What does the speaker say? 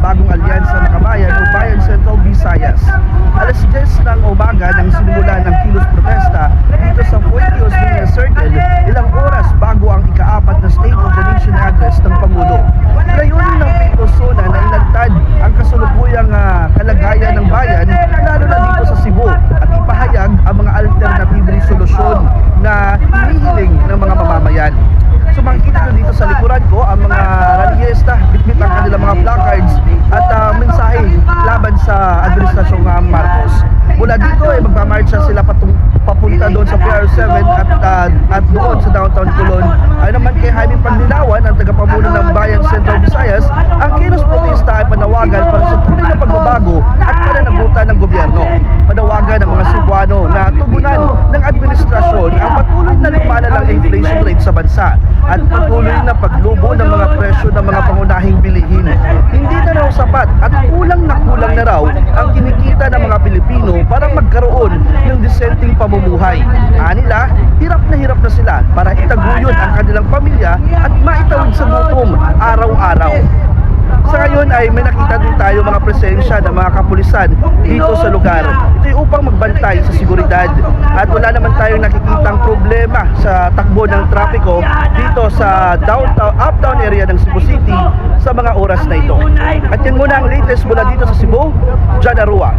Bagong Alyansa ng Kabayan o Bayan Central Visayas. Alas 10 ng umaga nang simula ng kilos protesta magmamarcha sila patung, papunta doon sa PR7 at ah, at doon sa downtown Colon. Ay naman kay Jaime Paglinawan, ang tagapamuno ng Bayang Central Visayas, ang kilos protesta ay panawagan para sa tunay na pagbabago at pananagutan ng gobyerno. Panawagan ng mga Cebuano na tugunan ng administrasyon ang patuloy na lumalalang inflation rate sa bansa at patuloy na paglubo ng mga presyo ng mga pangunahing bilihin. Hindi na raw sapat at kulang na kulang na raw ang kinikita ng Pilipino para magkaroon ng disenteng pamumuhay. Anila, hirap na hirap na sila para itaguyod ang kanilang pamilya at maitawid sa gutom araw-araw. Sa ngayon ay may nakita din tayo mga presensya ng mga kapulisan dito sa lugar. Ito upang magbantay sa seguridad. At wala naman tayong nakikitang problema sa takbo ng trapiko dito sa downtown, uptown area ng Cebu City sa mga oras na ito. At yan muna ang latest mula dito sa Cebu, John Arua.